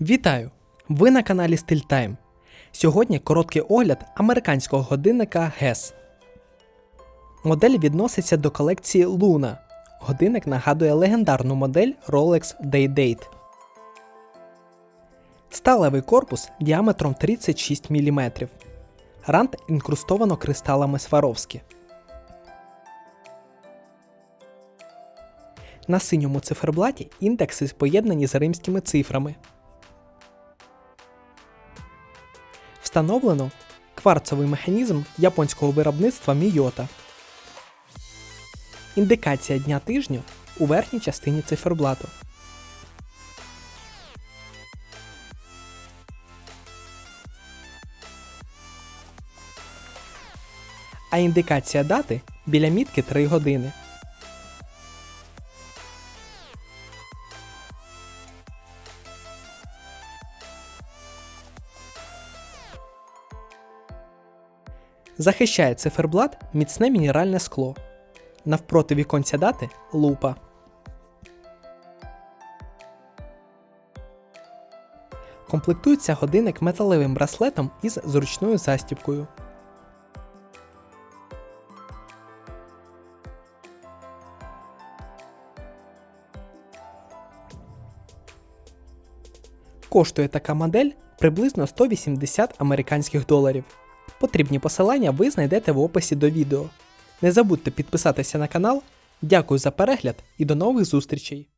Вітаю! Ви на каналі StillTime. Сьогодні короткий огляд американського годинника GES. Модель відноситься до колекції Luna. Годинник нагадує легендарну модель Rolex Day-Date. Сталевий корпус діаметром 36 мм. Рант інкрустовано кристалами Сваровські. На синьому циферблаті індекси поєднані з римськими цифрами. Встановлено кварцовий механізм японського виробництва Мійота. Індикація дня тижню у верхній частині циферблату. А індикація дати біля мітки 3 години. Захищає циферблат міцне мінеральне скло. Навпроти віконця дати лупа. Комплектується годинник металевим браслетом із зручною застібкою. Коштує така модель приблизно 180 американських доларів. Потрібні посилання ви знайдете в описі до відео. Не забудьте підписатися на канал. Дякую за перегляд і до нових зустрічей!